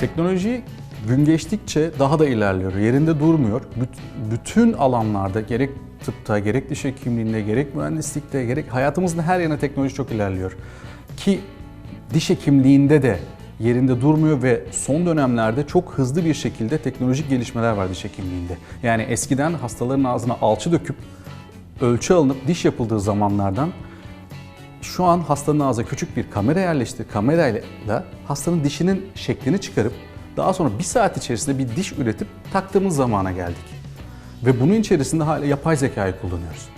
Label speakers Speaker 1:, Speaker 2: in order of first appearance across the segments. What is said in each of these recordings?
Speaker 1: Teknoloji gün geçtikçe daha da ilerliyor. Yerinde durmuyor. Büt- bütün alanlarda gerek tıpta, gerek diş hekimliğinde, gerek mühendislikte, gerek hayatımızın her yerine teknoloji çok ilerliyor. Ki diş hekimliğinde de yerinde durmuyor ve son dönemlerde çok hızlı bir şekilde teknolojik gelişmeler var diş hekimliğinde. Yani eskiden hastaların ağzına alçı döküp ölçü alınıp diş yapıldığı zamanlardan şu an hastanın ağzına küçük bir kamera yerleşti. Kamerayla hastanın dişinin şeklini çıkarıp daha sonra bir saat içerisinde bir diş üretip taktığımız zamana geldik. Ve bunun içerisinde hala yapay zekayı kullanıyoruz.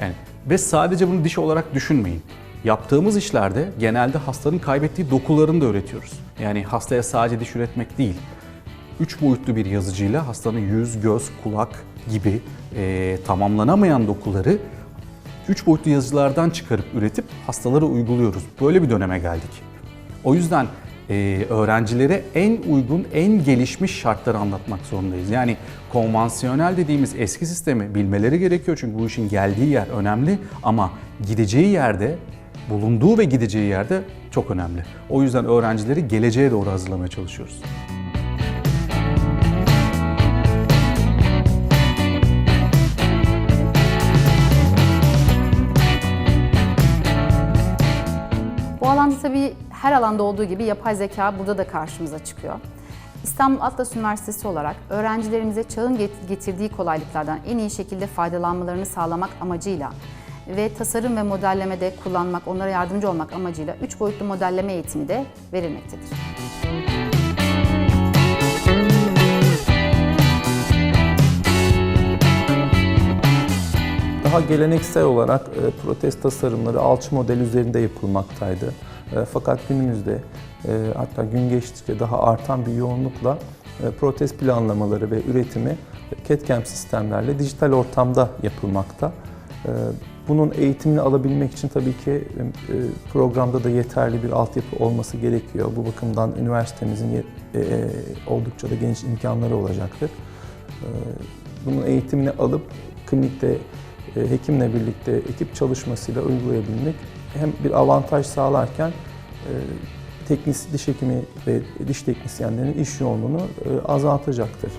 Speaker 1: Yani ve sadece bunu diş olarak düşünmeyin. Yaptığımız işlerde genelde hastanın kaybettiği dokularını da üretiyoruz. Yani hastaya sadece diş üretmek değil, üç boyutlu bir yazıcıyla hastanın yüz, göz, kulak gibi eee, tamamlanamayan dokuları üç boyutlu yazıcılardan çıkarıp üretip hastalara uyguluyoruz. Böyle bir döneme geldik. O yüzden eee, öğrencilere en uygun, en gelişmiş şartları anlatmak zorundayız. Yani konvansiyonel dediğimiz eski sistemi bilmeleri gerekiyor çünkü bu işin geldiği yer önemli ama gideceği yerde, bulunduğu ve gideceği yerde çok önemli. O yüzden öğrencileri geleceğe doğru hazırlamaya çalışıyoruz.
Speaker 2: Alanda tabii her alanda olduğu gibi yapay zeka burada da karşımıza çıkıyor. İstanbul Atlas Üniversitesi olarak öğrencilerimize çağın get- getirdiği kolaylıklardan en iyi şekilde faydalanmalarını sağlamak amacıyla ve tasarım ve modellemede kullanmak, onlara yardımcı olmak amacıyla 3 boyutlu modelleme eğitimi de verilmektedir.
Speaker 3: Daha geleneksel olarak e, protez tasarımları alçı model üzerinde yapılmaktaydı. E, fakat günümüzde e, hatta gün geçtikçe daha artan bir yoğunlukla protez planlamaları ve üretimi CAD-CAM sistemlerle dijital ortamda yapılmakta. Bunun eğitimini alabilmek için tabii ki programda da yeterli bir altyapı olması gerekiyor. Bu bakımdan üniversitemizin oldukça da geniş imkanları olacaktır. Bunun eğitimini alıp klinikte hekimle birlikte ekip çalışmasıyla uygulayabilmek hem bir avantaj sağlarken e, teknis diş hekimi ve diş teknisyenlerinin iş yoğunluğunu e, azaltacaktır.